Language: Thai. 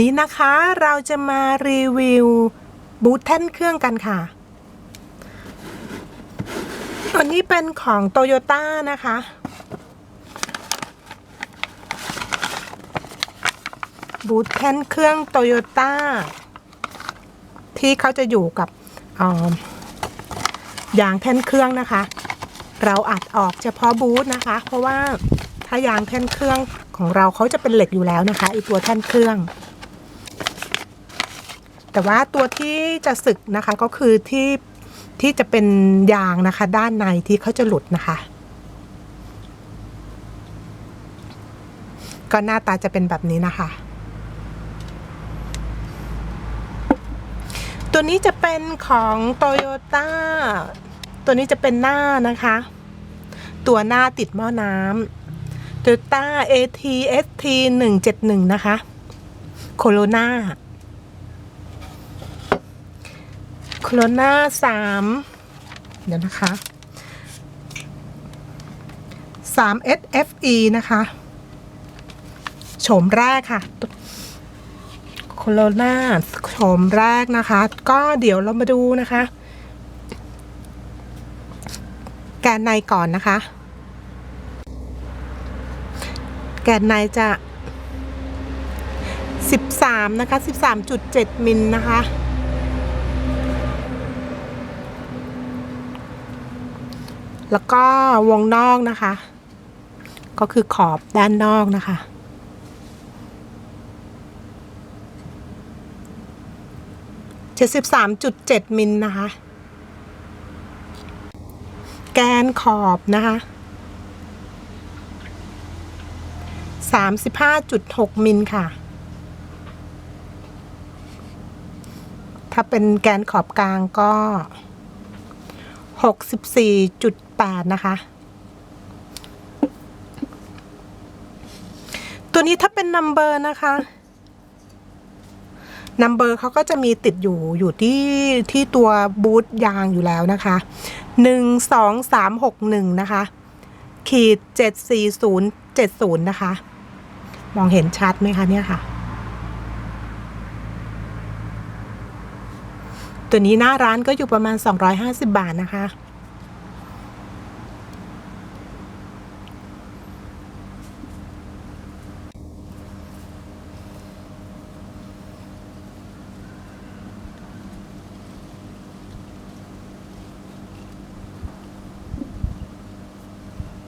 นี้นะคะเราจะมารีวิวบูทแท่นเครื่องกันค่ะ อันนี้เป็นของโตโยต้านะคะ บูทแท่นเครื่องโตโยต้าที่เขาจะอยู่กับออยางแท่นเครื่องนะคะ เราอัดออกเฉพาะบูทนะคะ เพราะว่าถ้ายางแท่นเครื่องของเราเขาจะเป็นเหล็กอยู่แล้วนะคะไอตัวแท่นเครื่อง แต่ว่าตัวที่จะสึกนะคะก็คือที่ที่จะเป็นยางนะคะ ด้านในที่เขาจะหลุดนะคะ ก็หน้าตาจะเป็นแบบนี้นะคะ ตัวนี้จะเป็นของโตโยต้าตัวนี้จะเป็นหน้านะคะ ตัวหน้าติดหม้อน้ำ Toyota ATST 171 นะคะ โคโรนา โคโรนาสามเดี๋ยวนะคะสาม SFE นะคะโฉมแรกค่ะโคโรนาโฉมแรกนะคะ ก็เดี๋ยวเรามาดูนะคะ แกนในก่อนนะคะ แกนในจะ 13 นะคะ 13.7 มิลนะคะ แล้วก็วงนอกนะคะ ก็คือขอบด้านนอกนะคะ เจ็ดสิบสามจุดเจ็ดมิลนะคะ แกนขอบนะคะสามสิบห้าจุดหกมิลค่ะ ถ้าเป็นแกนขอบกลางก็หกสิบสี่จุด แปดนะคะ ตัวนี้ถ้าเป็นนัมเบอร์นะคะนัมเบอร์เขาก็จะมีติดอยู่อยู่ที่ที่ตัวบูทยางอยู่แล้วนะคะหนึ่งสองสามหกหนึ่งนะคะ ขีดเจ็ดสี่ศูนย์เจ็ดศูนย์นะคะ มองเห็นชัดไหมคะเนี่ยค่ะ ตัวนี้หน้าร้านก็อยู่ประมาณ 250 บาทนะคะ